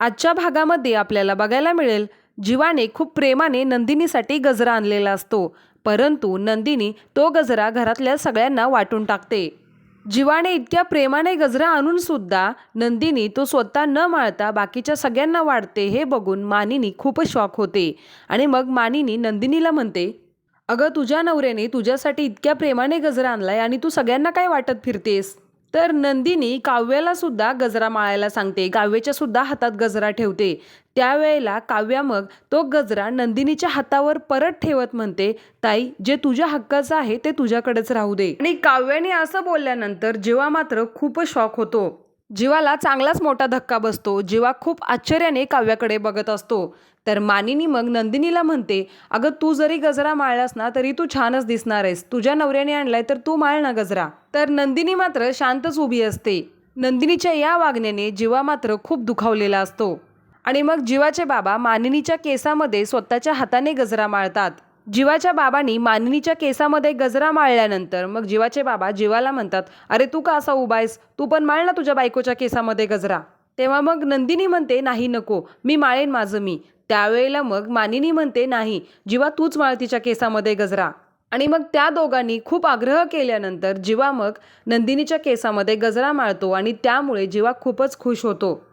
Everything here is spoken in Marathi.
आजच्या भागामध्ये आपल्याला बघायला मिळेल जीवाने खूप प्रेमाने नंदिनीसाठी गजरा आणलेला असतो. परंतु नंदिनी तो गजरा घरातल्या सगळ्यांना वाटून टाकते. जीवाने इतक्या प्रेमाने गजरा आणून सुद्धा नंदिनी तो स्वतः न माळता बाकीच्या सगळ्यांना वाढते हे बघून मानिनी खूपच शॉक होते. आणि मग मानिनी नंदिनीला म्हणते अगं तुझ्या नवऱ्याने तुझ्यासाठी इतक्या प्रेमाने गजरा आणलाय आणि तू सगळ्यांना काय वाटत फिरतेस? तर नंदिनी काव्याला सुद्धा गजरा माळायला सांगते. काव्याच्या सुद्धा हातात गजरा ठेवते. त्यावेळेला काव्या मग तो गजरा नंदिनीच्या हातावर परत ठेवत म्हणते ताई जे तुझ्या हक्काचं आहे ते तुझ्याकडेच राहू दे. आणि काव्याने असं बोलल्यानंतर जेव्हा मात्र खूपच शॉक होतो. जीवाला चांगलाच मोठा धक्का बसतो. जीवा खूप आश्चर्याने काव्याकडे बघत असतो. तर मानिनी मग नंदिनीला म्हणते अगं तू जरी गजरा माळलास ना तरी तू छानच दिसणार आहेस. तुझ्या नवऱ्याने आणलाय तर तू माळ ना गजरा. तर नंदिनी मात्र शांतच उभी असते. नंदिनीच्या या वागण्याने जीवा मात्र खूप दुखावलेला असतो. आणि मग जीवाचे बाबा मानिनीच्या केसामध्ये स्वतःच्या हाताने गजरा माळतात. जीवाच्या बाबांनी मानिनीच्या केसामध्ये गजरा माळल्यानंतर मग जीवाचे बाबा जीवाला म्हणतात अरे तू का असा उभा आहेस? तू पण माळ ना तुझ्या बायकोच्या केसामध्ये गजरा. तेव्हा मग नंदिनी म्हणते नाही नको. मी माळेन माझं मी. त्यावेळेला मग मानिनी म्हणते नाही. जीवा तूच माळ तिच्या केसामध्ये गजरा. आणि मग त्या दोघांनी खूप आग्रह केल्यानंतर जीवा मग नंदिनीच्या केसामध्ये गजरा माळतो आणि त्यामुळे जीवा खूपच खुश होतो.